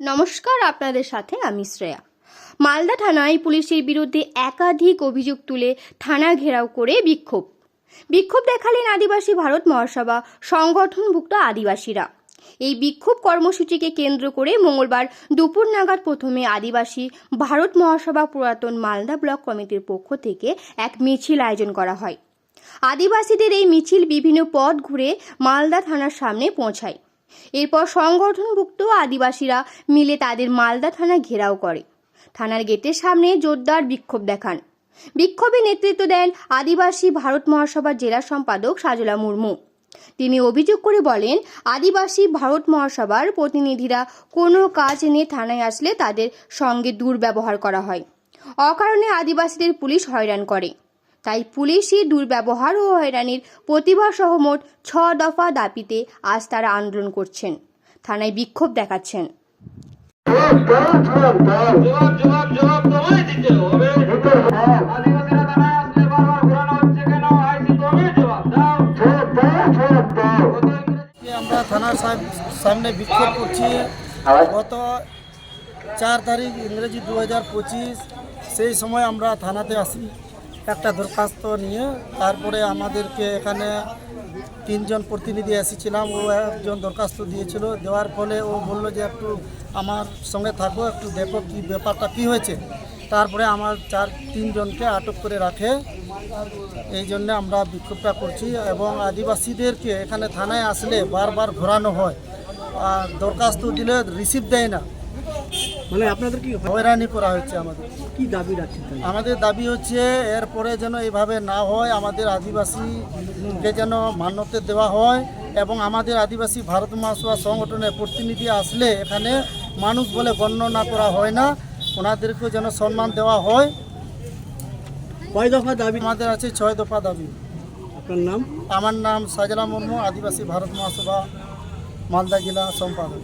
নমস্কার আপনাদের সাথে আমি শ্রেয়া। মালদা থানায় পুলিশের বিরুদ্ধে একাধিক অভিযোগ তুলে থানা ঘেরাও করে বিক্ষোভ। বিক্ষোভ দেখালেন আদিবাসী ভারত মহাসভা সংগঠনভুক্ত আদিবাসীরা। এই বিক্ষোভ কর্মসূচিকে কেন্দ্র করে মঙ্গলবার দুপুর নাগাদ প্রথমে আদিবাসী ভারত মহাসভা পুরাতন মালদা ব্লক কমিটির পক্ষ থেকে এক মিছিল আয়োজন করা হয়। আদিবাসীদের এই মিছিল বিভিন্ন পথ ঘুরে মালদা থানার সামনে পৌঁছায়। এরপর সংগঠনভুক্ত আদিবাসীরা মিলে তাদের মালদা থানা ঘেরাও করে। থানার গেটের সামনে জোরদার বিক্ষোভ দেখান। বিক্ষোভে নেতৃত্ব দেন আদিবাসী ভারত মহাসভার জেলা সম্পাদক সাজলা মুর্মু। তিনি অভিযোগ করে বলেন, আদিবাসী ভারত মহাসভার প্রতিনিধিরা কোনো কাজ নিয়ে থানায় আসলে তাদের সঙ্গে দুর্ব্যবহার করা হয়। অকারণে আদিবাসীদের পুলিশ হয়রান করে। তাই পুলিশই দুর্ব্যবহার ও হয়রানির প্রতিভা সহ মোট ছ দফা দাবিতে আজ তারা আন্দোলন করছেন। থানায় বিক্ষোভ দেখাচ্ছেন। আমরা থানার সামনে বিক্ষোভ করছি। গত চার তারিখ ইংরেজি দু হাজার পঁচিশ, সেই সময় আমরা থানাতে আসি। একটা দরখাস্ত নিয়ে তারপরে আমাদেরকে এখানে তিনজন প্রতিনিধি এসেছিলাম, ও একজন দরখাস্ত দিয়েছিল। দেওয়ার ফলে ও বলল যে একটু আমার সঙ্গে থাকো, একটু দেখো কি ব্যাপারটা, কী হয়েছে। তারপরে আমার চার, তিনজনকে আটক করে রাখে। এই জন্য আমরা বিক্ষোভটা করছি এবং আদিবাসীদেরকে এখানে থানায় আসলে বারবার ঘোরানো হয়। আর দরখাস্ত দিলে রিসিভ দেয় না। মানে আপনাদের কি হয়রানি করা হচ্ছে আমাদের। কি দাবি রাখছেন আমাদের দাবি হচ্ছে এরপরে যেন এইভাবে না হয় আমাদের আদিবাসীকে যেন মান্যতা দেওয়া হয় এবং আমাদের আদিবাসী ভারত মহাসভা সংগঠনের প্রতিনিধি আসলে এখানে মানুষ বলে গণ্য না করা হয় না। ওনাদেরকে যেন সম্মান দেওয়া হয়। কয় দফা দাবি? আমাদের আছে ছয় দফা দাবি। আপনার নাম? আমার নাম সাজলা মুর্মু আদিবাসী ভারত মহাসভা মালদা জেলা সম্পাদক।